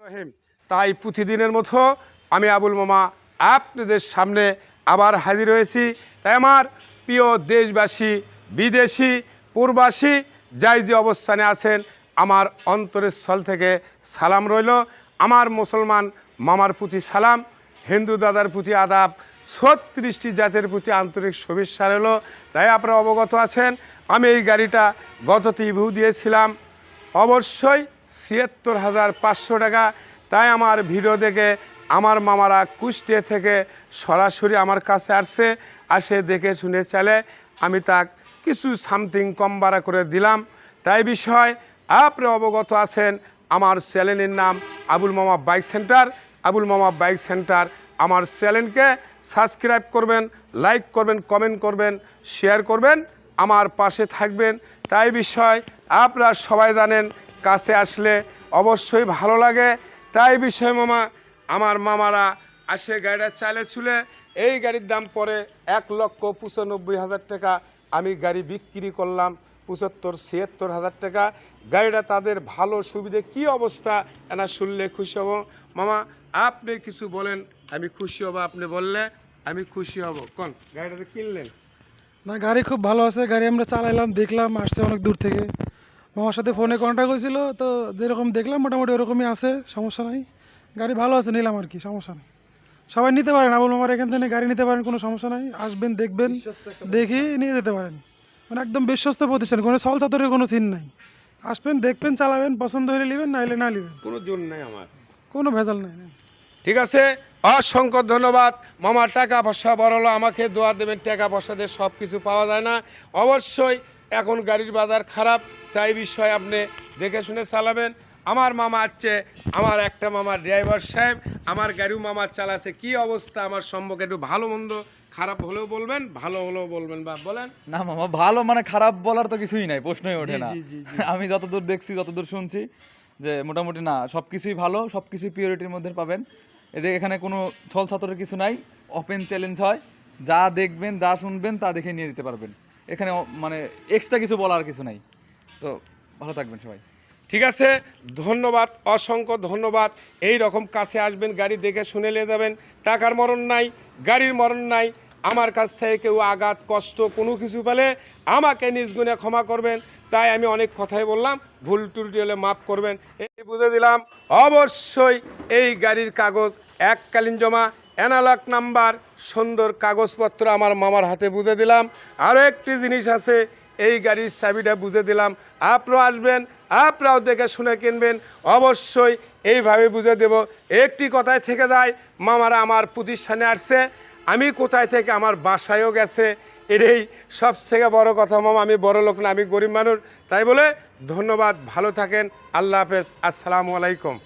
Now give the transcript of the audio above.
রহিম। তাই প্রতিদিনের মতো আমি আবুল মামা আপনাদের সামনে আবার হাজির হয়েছি। তাই আমার প্রিয় দেশবাসী, বিদেশি পূর্বাসী যাই যে অবস্থানে আছেন, আমার অন্তরের স্থল থেকে সালাম রইল। আমার মুসলমান মামার প্রতি সালাম, হিন্দু দাদার প্রতি আদাব, ছত্রিশটি জাতের প্রতি আন্তরিক শুভেচ্ছা রইল। তাই আপনারা অবগত আছেন, আমি এই গাড়িটা গত রিভিউ দিয়েছিলাম। অবশ্যই ছিয়াত্তর হাজার পাঁচশো টাকা। তাই আমার ভিডিও দেখে আমার মামারা কুষ্টিয়া থেকে সরাসরি আমার কাছে আসছে। আসে দেখে শুনে চলে। আমি তাক কিছু সামথিং কম বাড়া করে দিলাম। তাই বিষয়, আপনি অবগত আছেন, আমার চ্যানেলের নাম আবুল মামা বাইক সেন্টার। আবুল মামা বাইক সেন্টার, আমার চ্যানেলকে সাবস্ক্রাইব করবেন, লাইক করবেন, কমেন্ট করবেন, শেয়ার করবেন, আমার পাশে থাকবেন। তাই বিষয়, আপনারা সবাই জানেন কাছে আসলে অবশ্যই ভালো লাগে। তাই বিষয় মামা, আমার মামারা আসে গাড়িটা চালে ছুলে এই গাড়ির দাম পরে এক লক্ষ পঁচানব্বই হাজার টাকা। আমি গাড়ি বিক্রি করলাম পঁচাত্তর, ছিয়াত্তর হাজার টাকা। গাড়িটা তাদের ভালো সুবিধে কি অবস্থা, এনা শুনলে খুশি হব। মামা, আপনি কিছু বলেন, আমি খুশি হব আপনি বললে, আমি খুশি হব। কোন, গাড়িটা কিনলেন? না, গাড়ি খুব ভালো আছে, গাড়ি আমরা চালাইলাম, দেখলাম, আসছে অনেক দূর থেকে। মামার সাথে ফোনে কন্ট্যাক্ট হয়েছিল তো যেরকম দেখলাম মোটামুটি ওরকমই আছে সমস্যা নাই। গাড়ি ভালো আছে নিলাম আর কি সমস্যা নেই। সবাই নিতে পারেন আবুল মামার এখান থেকে গাড়ি নিতে পারেন কোনো সমস্যা নাই। আসবেন দেখবেন দেখি নিয়ে যেতে পারেন। মানে একদম বিশ্বস্ত প্রতিষ্ঠান কোনো সল চাতরের কোনো সিন নাই। আসবেন দেখবেন চালাবেন পছন্দ হলে নেবেন নাইলে না নেবেন। কোনো জোর নাই আমার। কোনো ভেজাল নাই ঠিক আছে অসংখ্য ধন্যবাদ। মামার টাকা পয়সা বড় হলো আমাকে দোয়া দেবেন টাকা পয়সা দিয়ে সব কিছু পাওয়া যায় না। অবশ্যই এখন গাড়ির বাজার খারাপ তাই বিষয়ে আপনি দেখে শুনে চালাবেন। আমার মামা আছে আমার একটা মামার ড্রাইভার সাহেব আমার গাড়িও মামার চালাচ্ছে কি অবস্থা? আমার সম্পর্কে একটু ভালো মন্দ খারাপ হলেও বলবেন ভালো হলেও বলবেন বা বলেন। না মামা ভালো মানে খারাপ বলার তো কিছুই নাই প্রশ্নই ওঠে না। আমি যতদূর দেখছি যতদূর শুনছি যে মোটামুটি না সব কিছুই ভালো সব কিছুই পিওরিটির মধ্যে পাবেন। এদের এখানে কোনো ছল ছাত্রের কিছু নাই ওপেন চ্যালেঞ্জ হয়। যা দেখবেন যা শুনবেন তা দেখে নিয়ে দিতে পারবেন। এখানে মানে এক্সট্রা কিছু বলার কিছু নাই। তো ভালো থাকবেন সবাই। ঠিক আছে, ধন্যবাদ, অসংখ্য ধন্যবাদ। এই রকম কাছে আসবেন, গাড়ি দেখে শুনে নিয়ে যাবেন। টাকার মরণ নাই, গাড়ির মরণ নাই। আমার কাছ থেকে কেউ আঘাত, কষ্ট, কোনো কিছু পেলে আমাকে নিজ গুণে ক্ষমা করবেন। তাই আমি অনেক কথাই বললাম, ভুল টুলটি হলে মাফ করবেন। এই বুঝে দিলাম, অবশ্যই এই গাড়ির কাগজ এককালীন জমা অ্যানালগ নাম্বার সুন্দর কাগজপত্র আমার মামার হাতে বুঝে দিলাম। আরও একটি জিনিস আছে, এই গাড়ির চাবিটা বুঝে দিলাম। আপনারাও আসবেন আপনারাও দেখে শুনে কিনবেন। অবশ্যই এইভাবে বুঝে দেব। একটি কথায় থেকে যায়, মামারা আমার প্রতিষ্ঠানে আসছে। আমি কোথায় থেকে? আমার বাসায়ও গেছে। এটাই সব থেকে বড় কথা, মামা। আমি বড় লোক না, আমি গরিব মানুষ। তাই বলে ধন্যবাদ, ভালো থাকেন। আল্লাহ হাফেজ। আসসালামু আলাইকুম।